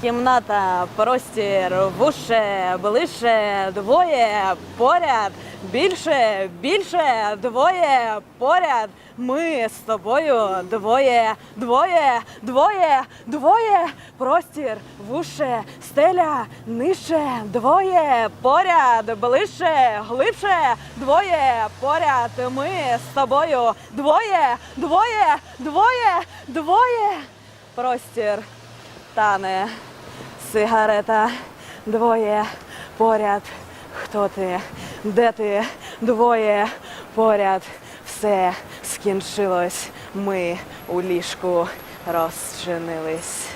кімната, простір, вуше, ближче, двоє, поряд, більше, більше, двоє, поряд. Ми з тобою двоє, двоє, двоє, двоє, простір, вуше, стеля, нижче, двоє, поряд, ближче, глибше, двоє, поряд. Ми з тобою двоє, двоє, двоє, двоє, простір, тане, сигарета, двоє, поряд. Хто ти? Де ти? Двоє, поряд. Все скінчилось. Ми у ліжку розчинились.